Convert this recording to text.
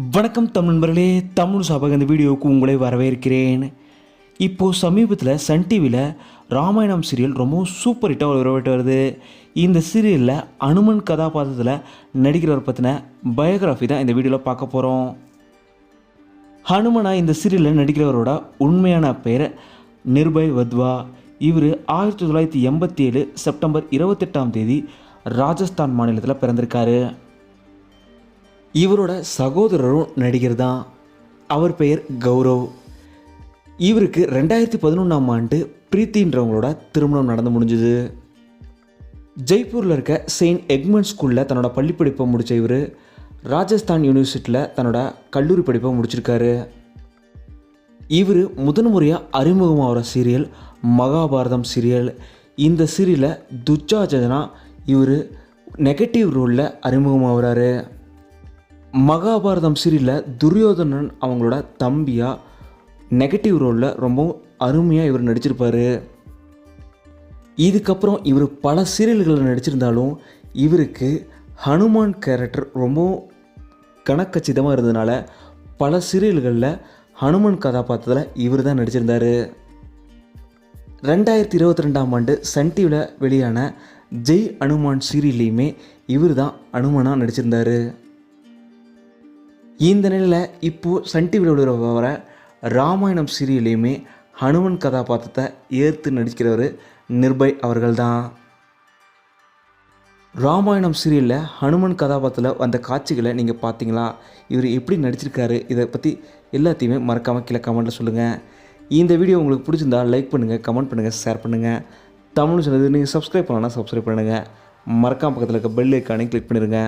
வணக்கம் தமிழ் நண்பர்களே தமிழ் சபக இந்த வீடியோவுக்கு உங்களை வரவேற்கிறேன். இப்போது சமீபத்தில் சன் டிவியில் ராமாயணம் சீரியல் ரொம்பவும் சூப்பர் ஹிட்டாக வரவிட்டு வருது. இந்த சீரியலில் அனுமன் கதாபாத்திரத்தில் நடிக்கிறவர் பற்றின பயோகிராஃபி தான் இந்த வீடியோவில் பார்க்க போகிறோம் ஹனுமனா இந்த சீரியலில் நடிக்கிறவரோட உண்மையான பெயர் நிர்பய் வத்வா. இவர் ஆயிரத்தி தொள்ளாயிரத்தி எண்பத்தி ஏழு செப்டம்பர் இருபத்தெட்டாம் தேதி ராஜஸ்தான் மாநிலத்தில் பிறந்திருக்காரு. இவரோட சகோதரரும் நடிகர் தான் அவர் பெயர் கௌரவ். இவருக்கு ரெண்டாயிரத்தி பதினொன்றாம் ஆண்டு பிரீத்தின்றவங்களோட திருமணம் நடந்து முடிஞ்சுது. ஜெய்ப்பூரில் இருக்க செயின்ட் எக்மண்ட் ஸ்கூலில் தன்னோட பள்ளி படிப்பை முடித்த இவர் ராஜஸ்தான் யூனிவர்சிட்டியில் தன்னோட கல்லூரி படிப்பை முடிச்சிருக்காரு. இவர் முதன் முறையாக அறிமுகமாகிற சீரியல் மகாபாரதம் சீரியல். இந்த சீரியலில் துச்சாஜனா இவர் நெகட்டிவ் ரோலில் அறிமுகமாகிறாரு. மகாபாரதம் சீரியலில் துரியோதனன் அவங்களோட தம்பியாக நெகட்டிவ் ரோலில் ரொம்பவும் அருமையாக இவர் நடிச்சிருப்பார். இதுக்கப்புறம் இவர் பல சீரியல்களில் நடிச்சிருந்தாலும் இவருக்கு ஹனுமான் கேரக்டர் ரொம்பவும் கணக்கச்சிதமாக இருந்ததுனால பல சீரியல்களில் ஹனுமான் கதாபாத்திரத்தில் இவர் தான் நடிச்சிருந்தார். ரெண்டாயிரத்தி இருபத்தி ரெண்டாம் ஆண்டு சன் டிவியில் வெளியான ஜெய் அனுமான் சீரியல்லையுமே இவர் தான் அனுமனாக நடிச்சிருந்தார். இந்த நிலையில் இப்போது சன் டிவியில் விடுகிற வர ராமாயணம் சீரியல்லையுமே ஹனுமன் கதாபாத்திரத்தை ஏற்று நடிக்கிறவர் நிர்பய் அவர்கள் தான் ராமாயணம் சீரியலில் ஹனுமன் கதாபாத்திரத்தில் வந்த காட்சிகளை நீங்கள் பார்த்தீங்களா? இவர் எப்படி நடிச்சிருக்காரு? இதை பற்றி எல்லாத்தையுமே மறக்காமல் கீழே கமெண்ட்டில் சொல்லுங்கள் இந்த வீடியோ உங்களுக்கு பிடிச்சிருந்தா லைக் பண்ணுங்கள் கமெண்ட் பண்ணுங்கள் ஷேர் பண்ணுங்கள் தமிழ் சொன்னது நீங்கள் சப்ஸ்கிரைப் பண்ணலாம் சப்ஸ்கிரைப் பண்ணுங்கள் மறக்காம பக்கத்தில் இருக்க பெல் ஐக்கானே கிளிக் பண்ணிடுங்க